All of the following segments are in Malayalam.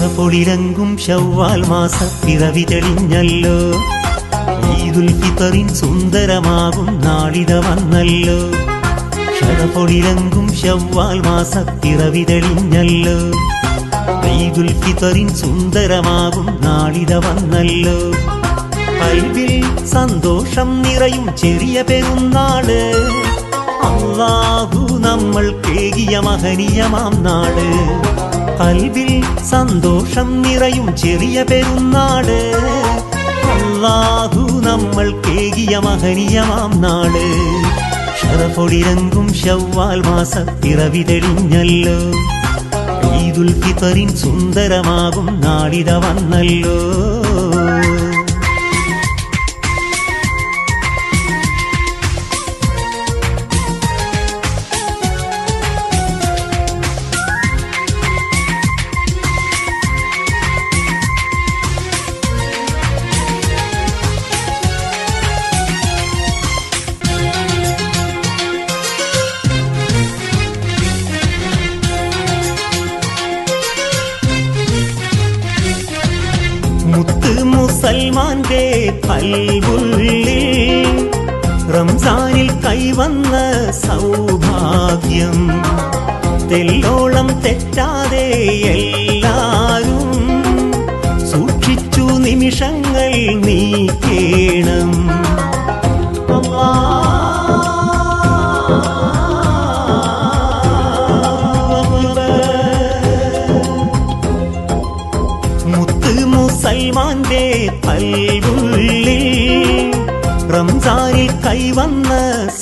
ഷറപൊളിരങ്കും ഷവ്വാൽ മാസ പിറവി തെളിഞ്ഞല്ലോ. ഈദുൽ ഫിത്തറിൻ സുന്ദരമാകും നാളിത വന്നല്ലോ. ഷറപൊളിരങ്കും ഷവ്വാൽ മാസ പിറവി തെളിഞ്ഞല്ലോ. ഈദുൽ ഫിത്തറിൻ സുന്ദരമാകും നാളിത വന്നല്ലോ. കൽവിൽ സന്തോഷം നിറയും ചെറിയ പെരുന്നാൾ. അള്ളാഹു നമ്മൾ കേകിയ മഹനീയമാം നാട് കൽവിൽ സന്തോഷം നിറയും ചെറിയ പെരുന്നാട് അല്ലാഹു നമ്മൾ കേകിയ മഹനീയമാം നാട് ഷറഫൊടിരങ്കും ഷവ്വാൽ മാസ പിറവി തെളിഞ്ഞല്ലോ. ഈദുൽ ഫിത്തറിൻ സുന്ദരമാകും നാടിത വന്നല്ലോ. മുത്ത് മുസൽമാന്റെ കൽവുള്ളിൽ റംസാനിൽ കൈവന്ന സൗഭാഗ്യം. തെല്ലോളം തെറ്റാതെ എല്ലാരും സൂക്ഷിച്ചു നിമിഷങ്ങൾ നീക്കേണം. മുത്ത് മുസൽമാന്റെ പൽവുള്ളിൽ റംസാനിൽ കൈവന്ന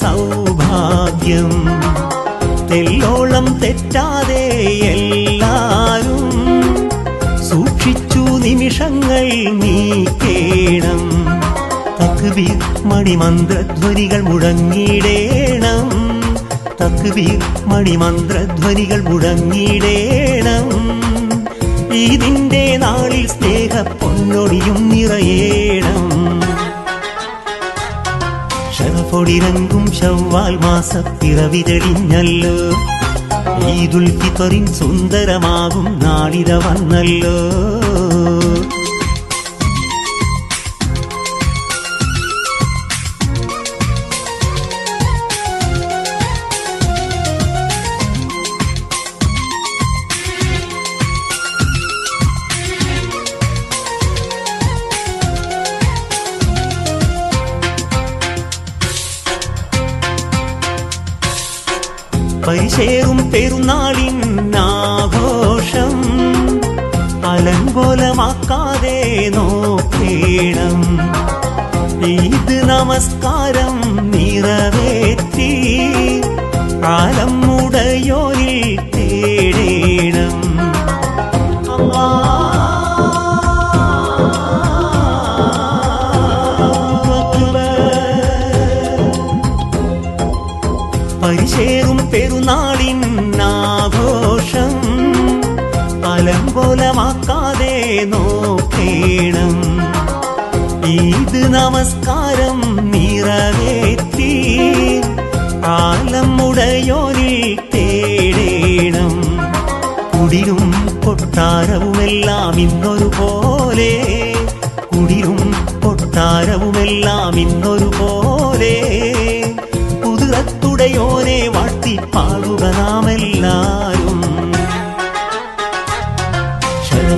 സൗഭാഗ്യം. തെല്ലോളം തെറ്റാതെ എല്ലാരും സൂക്ഷിച്ചു നിമിഷങ്ങൾ നീക്കേണം. തക്ബീർ മണിമന്ത്രധ്വനികൾ മുഴങ്ങിടേണം തക്ബീർ മണിമന്ത്രധ്വനികൾ മുഴങ്ങിടേണം ഇതിന്റെ നാളിൽ സ്നേഹ പൊന്നൊടിയും നിറയേണം. ഷറഫൊടിരങ്കും ഷവ്വാൽ മാസ പിറവി തെളിഞ്ഞല്ലോ ഈദുൽ ഫിത്തറിൻ സുന്ദരമാകും നാളിത വന്നല്ലോ പരിശേറും പെരുന്നാളിൻ ആഘോഷം. അലങ്കോലമാക്കാതെ നോക്കേണം. ഈദ് നമസ്കാരം അലങ്കോലമാക്കാതെ നോക്കേണം. ഈദ് നമസ്കാരം നിറവേറ്റി കാലം മുടയോരിൽ തേടേണം. കുടിലും കൊട്ടാരവുമെല്ലാം ഇന്നൊരു പോലെ കുടിലും കൊട്ടാരവുമെല്ലാം ഇന്നൊരു പോലെ കുതിരത്തുടയോനെ വാഴ്ത്തി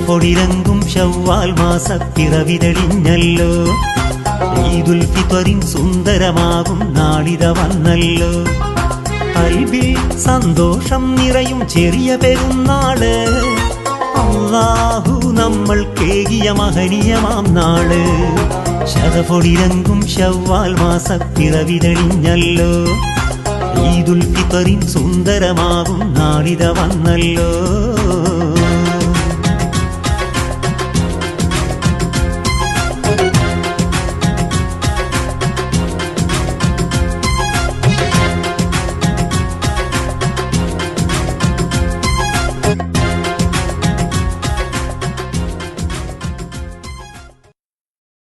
ഷറപൊടിരങ്കും ഷവ്വാൽ മാസ പിറവി തെളിഞ്ഞല്ലോ ഈദുൽ ഫിത്തറിൻ സുന്ദരമാകും നാളിത വന്നല്ലോ കൽവിൽ സന്തോഷം നിറയും ചെറിയ പെരുന്നാൾ. അള്ളാഹു നമ്മൾ കേകിയ മഹനീയമാം നാൾ. ശതപൊടിരങ്കും ഷവ്വാൽ മാസ പിറവി തെളിഞ്ഞല്ലോ ഈദുൽ ഫിത്തറിൻ സുന്ദരമാകും നാളിത വന്നല്ലോ